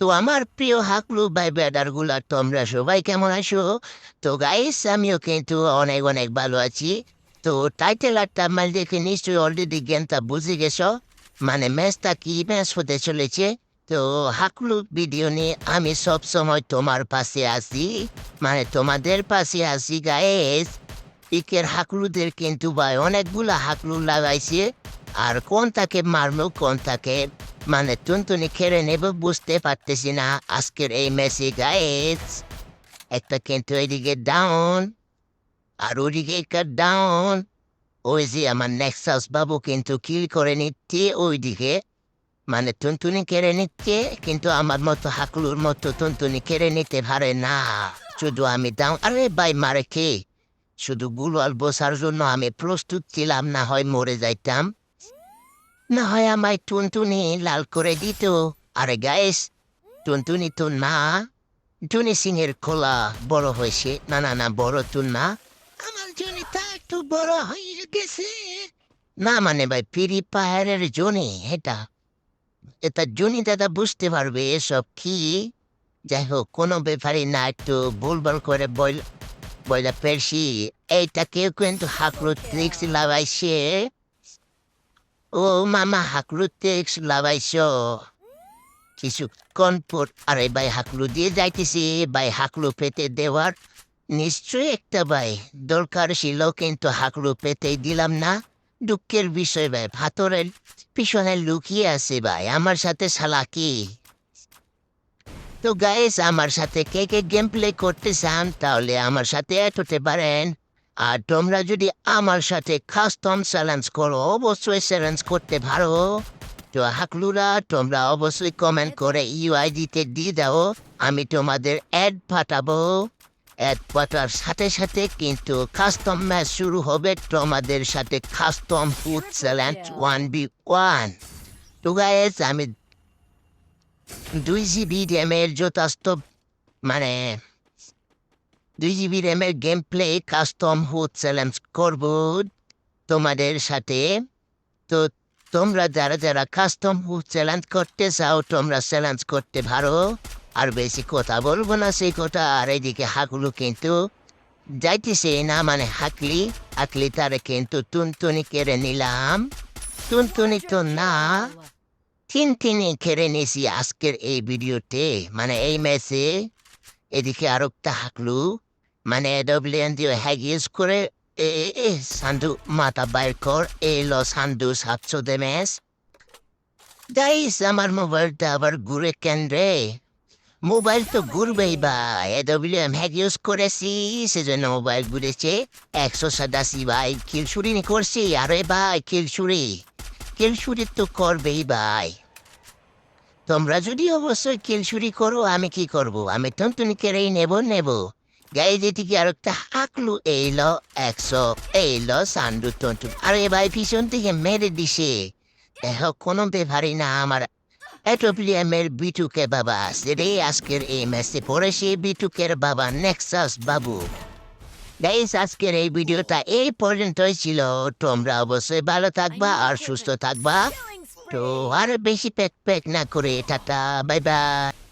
তো আমার প্রিয় হাকলু ভাই ব্যাডারগুলা তোমরা সবাই কেমন আছো? তো গাইস আমিও কিন্তু অনেক অনেক ভালো আছি। তো টাইটেল আর টামাল দেখে নিশ্চয়ই অলরেডি জ্ঞানটা বুঝে গেছো। মানে ম্যাচটা কি ম্যাচ হতে চলেছে? তো হাকলু ভিডিও নিয়ে আমি সব সময় তোমার পাশে আসি মানে তোমাদের পাশে আসি গাইস পিকের হাকলুদের কিন্তু ভাই অনেকগুলা হাকলু লাগাইছে। আর কোনটাকে মারলো, কোনটাকে মানে টুনটুনি খেলে নেব বুঝতে পারতেছি না আজকের এই ম্যাচে গাইস একটা কিন্তু এদিকে ডাউন আর ওদিকে একটা ডাউন ওই যে আমার নেক্সাস বাবু কিন্তু কিল করে নিচ্ছে ওইদিকে মানে টুনটুনি কেড়ে নিচ্ছে কিন্তু আমার মতো হাকলুর মতো টুনটুনি কেড়ে নিতে পারে না শুধু আমি ডাউন আরে ভাই মারে কে শুধু গুলাল বসার জন্য আমি প্রস্তুত ছিলাম না হয় মরে যাইতাম না হয় আমায় টুনটুনি লাল করে দিত আরে গায়েস টুনটুনি তো না টুনি সিং এর খোলা বড় হয়েছে না না না বড় তুন না আমার জনিটা একটু বড় হয়ে গেছে না মানে ভাই পিরি পাহাড়ের জনি এটা এটা জনি দাদা বুঝতে পারবে এসব কি যাই হোক কোনো ব্যাপারে না একটু ভুলভাল করে বল বইলা পেরছি এইটা কেউ কিন্তু হাকরু ট্রিক্স লাগাইছে ও মামা হাকলু ট্রিক্স লাগাইছ। কিছুক্ষণ পর আরে ভাই হাকলু দিয়ে যাইতেছি। ভাই হাকলু পেতে দেওয়ার নিশ্চয়ই একটা ভাই। দরকার ছিল, কিন্তু হাকলু পেতে দিলাম না। দুঃখের বিষয় ভাই, ভাতরের পিছনে লুকিয়ে আছে ভাই। আমার সাথে সালাকি তো গাইস আমার সাথে কে কে গেম প্লে করতে চান, তাহলে আমার সাথে হতে পারেন। আর তোমরা যদি আমার সাথে কাস্টম চ্যালেঞ্জ করো অবশ্যই চ্যালেঞ্জ করতে পারো। তো হাকলুরা তোমরা অবশ্যই কমেন্ট করে ইউআইডিতে দিয়ে দাও আমি তোমাদের অ্যাড পাঠাবো। অ্যাড পাঠার সাথে সাথে কিন্তু কাস্টম ম্যাচ শুরু হবে তোমাদের সাথে custom food challenge one v one তো গাইস আমি দুই জিবি র্যামের যথেষ্ট মানে দুই জিবি র্যামের game play custom hood challenge করব তোমাদের সাথে? তো তোমরা যারা যারা কাস্টম হুড চ্যালেঞ্জ করতে চাও, তোমরা চ্যালেঞ্জ করতে পারো। আর বেশি কথা বলব না সেই কথা, আর এইদিকে হাকলু কিন্তু যাইতেছে না মানে হাঁকলি হাঁকলি তারে কিন্তু টুনটুনি কেড়ে নিলাম। টুনটুনি তো না তিন তিনে কেড়ে নিয়েছি আজকের এই ভিডিওতে মানে এই ম্যাচে। এদিকে আরও একটা হাকলু এ এ, এ সান্দু মাথা বাইর কর এলো সান্দু সাতশো দে ম্যাচ গাইস আমার মোবাইলটা আবার ঘুরে কেন রে মোবাইল তো ঘুরবেই বা এডব্লিউএম হ্যাক ইউজ করেছি সেজন্য মোবাইল ঘুরেছে একশো সাতাশি ভাই খিলসুরি করছি আরে ভাই খিলসুরি খিলসুরি তো করবেই ভাই তোমরা যদি অবশ্যই কিলসুরি করো আমি কি করব আমি টুনটুনি কেড়েই নেব নেব গায়ে যেটিকে আর একটা হাকলু এইলো একশো এইলো সান্ডু টুনটুন আরে ভাই পিছন থেকে মেরে দিছে দেখো কোনো ব্যাপারই না আমার এটোপ্লিয়ামের বিটুকে বাবা রে আজকের এই ম্যাচে পড়েছে বিটুকের বাবা নেক্সাস বাবু গাইস আজকের এই ভিডিওটা এই পর্যন্তই ছিল। তোমরা অবশ্যই ভালো থাকবা আর সুস্থ থাকবা। তো আর বেশি প্যাক প্যাক না করে, টাটা বাই বাই